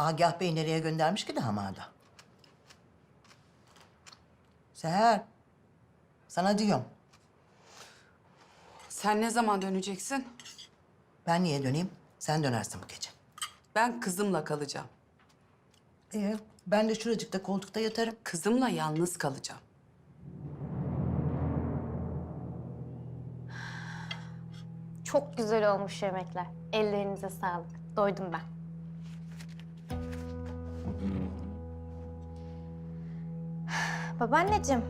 Agah Bey nereye göndermiş ki damadı? Seher. Sana diyorum. Sen ne zaman döneceksin? Ben niye döneyim? Sen dönersin bu gece. Ben kızımla kalacağım. Ee, ben de şuracıkta koltukta yatarım. Kızımla yalnız kalacağım. Çok güzel olmuş yemekler. Ellerinize sağlık. Doydum ben. Babaanneciğim,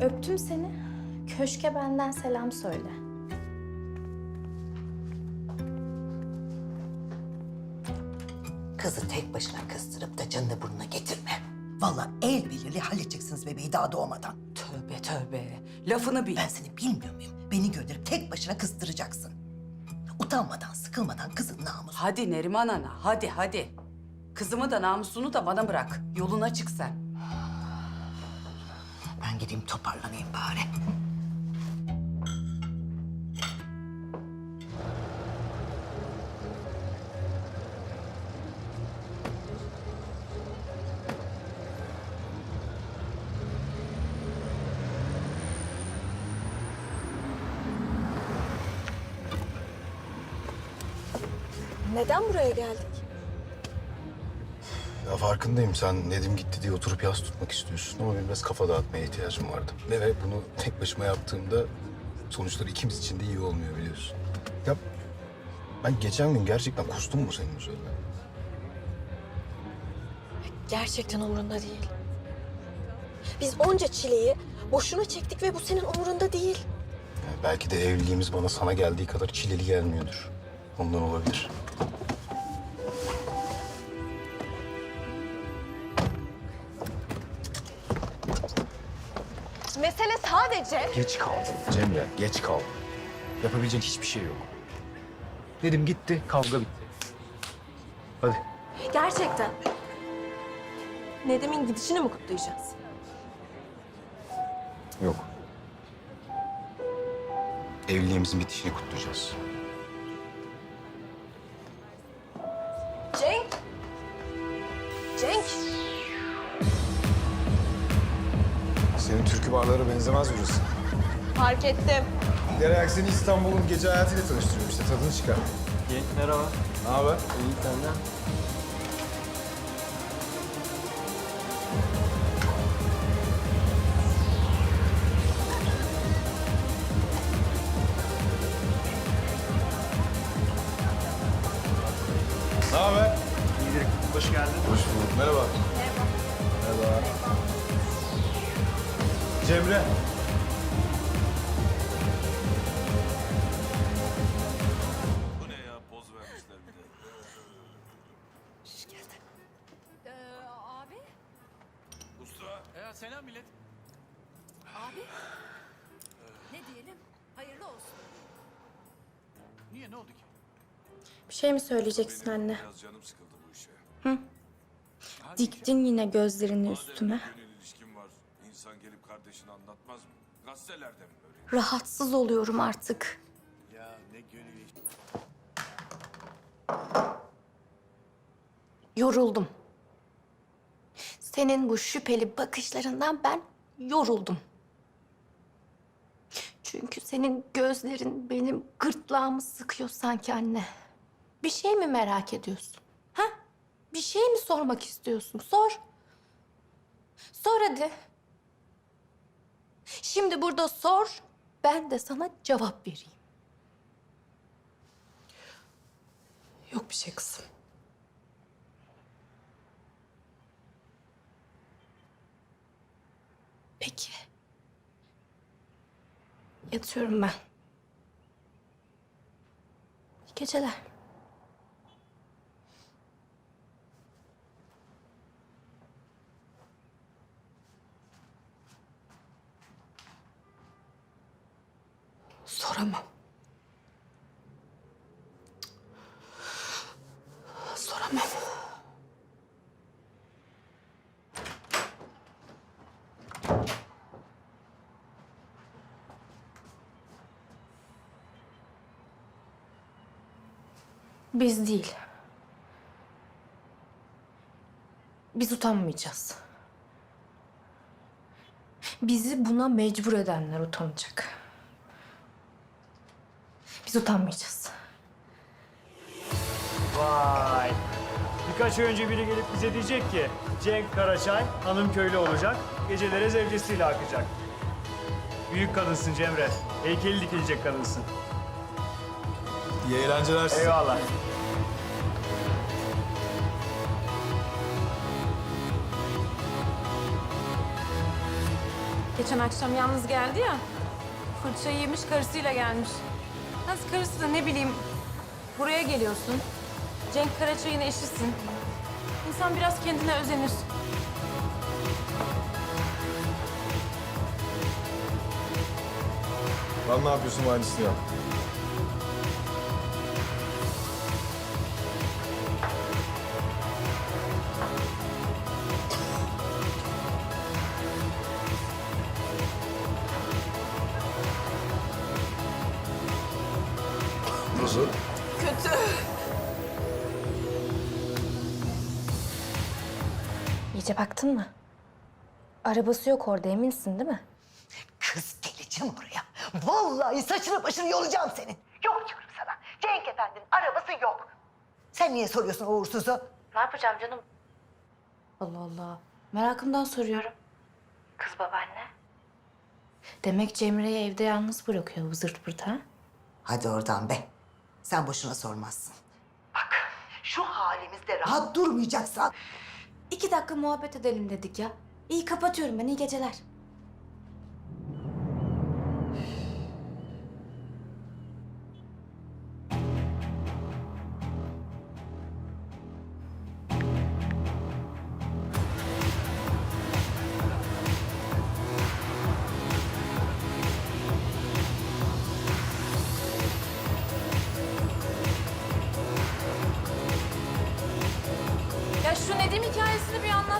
öptüm seni. Köşke benden selam söyle. Kızı tek başına kıstırıp da canını burnuna getirme. Vallahi el belirli halledeceksiniz bebeği daha doğmadan. Tövbe tövbe. Lafını bil. Ben seni bilmiyor muyum? Beni gönderip tek başına kıstıracaksın. Utanmadan, sıkılmadan kızın namusu. Hadi Neriman Ana, hadi hadi. Kızımı da namusunu da bana bırak. Yoluna çık sen. Ben gideyim toparlanayım bari. Neden buraya geldik? Ya farkındayım sen Nedim gitti diye oturup yas tutmak istiyorsun ama benim biraz kafa dağıtmaya ihtiyacım vardı. Ve, ve bunu tek başıma yaptığımda sonuçları ikimiz için de iyi olmuyor biliyorsun. Ya ben geçen gün gerçekten kustum mu senin üzerine? Gerçekten umurunda değil. Biz onca çileyi boşuna çektik ve bu senin umurunda değil. Yani belki de evliliğimiz bana sana geldiği kadar çileli gelmiyordur. Ondan olabilir. Mesele sadece... Geç kaldın Cemre, geç kaldın. Yapabileceğin hiçbir şey yok. Nedim gitti, kavga bitti. Hadi. Gerçekten. Nedim'in gidişini mi kutlayacağız? Yok. Evliliğimizin bitişini kutlayacağız. Benzemez burası. Fark ettim. Derek seni İstanbul'un gece hayatıyla tanıştırıyorum işte tadını çıkar. Genç merhaba. Ne haber? İyi senden. Ne haber? İyidir. Hoş geldin. Hoş bulduk. Merhaba. Merhaba. Merhaba. Cemre. Bu ne ya? Poz vermişler bir de. abi, Usta. Ya selam millet. abi. Ne diyelim? Hayırlı olsun. Niye ne oldu ki? Bir şey mi söyleyeceksin anne? Biraz canım sıkıldı bu işe. Diktin yine gözlerini üstüme. Madem bir insan gelip kardeşine anlatmaz mı? Gazetelerde mi böyle? Rahatsız oluyorum artık. Ya ne gönül Yoruldum. Senin bu şüpheli bakışlarından ben yoruldum. Çünkü senin gözlerin benim gırtlağımı sıkıyor sanki anne. Bir şey mi merak ediyorsun? Ha? Bir şey mi sormak istiyorsun? Sor. Sor hadi. Şimdi burada sor, ben de sana cevap vereyim. Yok bir şey kızım. Peki. Yatıyorum ben. İyi geceler. Soramam. Soramam. Biz değil. Biz utanmayacağız. Bizi buna mecbur edenler utanacak. Biz utanmayacağız. Vay. Birkaç ay önce biri gelip bize diyecek ki Cenk Karaçay hanım köylü olacak, gecelere zevcesiyle akacak. Büyük kadınsın Cemre. Heykeli dikilecek kadınsın. İyi eğlenceler size. Eyvallah. Geçen akşam yalnız geldi ya. Fırçayı yemiş karısıyla gelmiş. Nasıl karısı da ne bileyim buraya geliyorsun. Cenk Karaçay'ın eşisin. İnsan biraz kendine özenir. Lan ne yapıyorsun mühendisliği ya? Nasıl? İyice baktın mı? Arabası yok orada eminsin değil mi? Kız geleceğim oraya. Vallahi saçını başını yolacağım senin. Yok diyorum sana. Cenk Efendi'nin arabası yok. Sen niye soruyorsun o uğursuzu? Ne yapacağım canım? Allah Allah. Merakımdan soruyorum. Kız babaanne. Demek Cemre'yi evde yalnız bırakıyor bu zırt pırt ha? Hadi oradan be. Sen boşuna sormazsın. Bak şu halimizde rahat durmayacaksan İki dakika muhabbet edelim dedik ya. İyi kapatıyorum ben iyi geceler.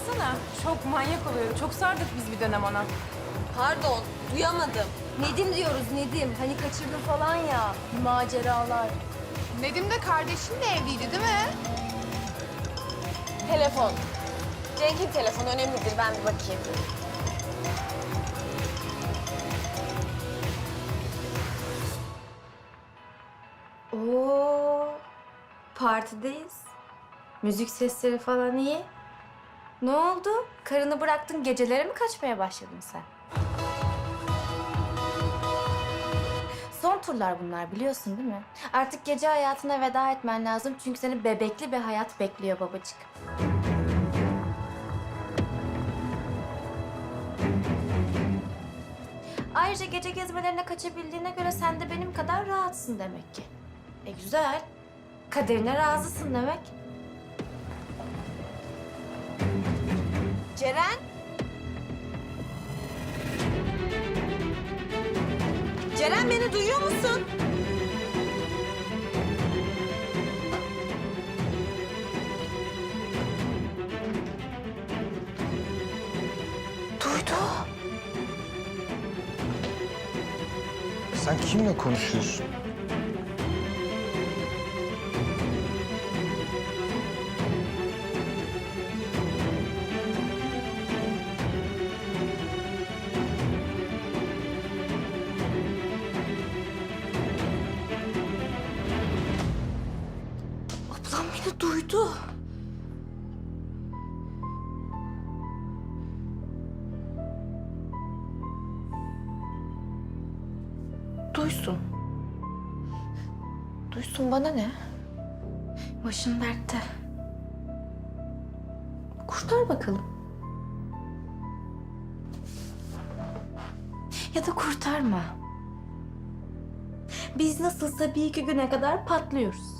Anlatsana. Çok manyak oluyor. Çok sardık biz bir dönem ona. Pardon, duyamadım. Nedim diyoruz Nedim. Hani kaçırdı falan ya. Maceralar. Nedim de kardeşinle evliydi değil mi? Telefon. Cenk'in telefonu önemlidir. Ben bir bakayım. Oo, partideyiz. Müzik sesleri falan iyi. Ne oldu? Karını bıraktın gecelere mi kaçmaya başladın sen? Son turlar bunlar biliyorsun değil mi? Artık gece hayatına veda etmen lazım çünkü seni bebekli bir hayat bekliyor babacık. Ayrıca gece gezmelerine kaçabildiğine göre sen de benim kadar rahatsın demek ki. E güzel. Kaderine razısın demek. Ceren? Ceren beni duyuyor musun? duydu. Sen kimle konuşuyorsun? Duydu. Duysun. Duysun bana ne? Başın dertte. Kurtar bakalım. Ya da kurtarma. Biz nasılsa bir iki güne kadar patlıyoruz.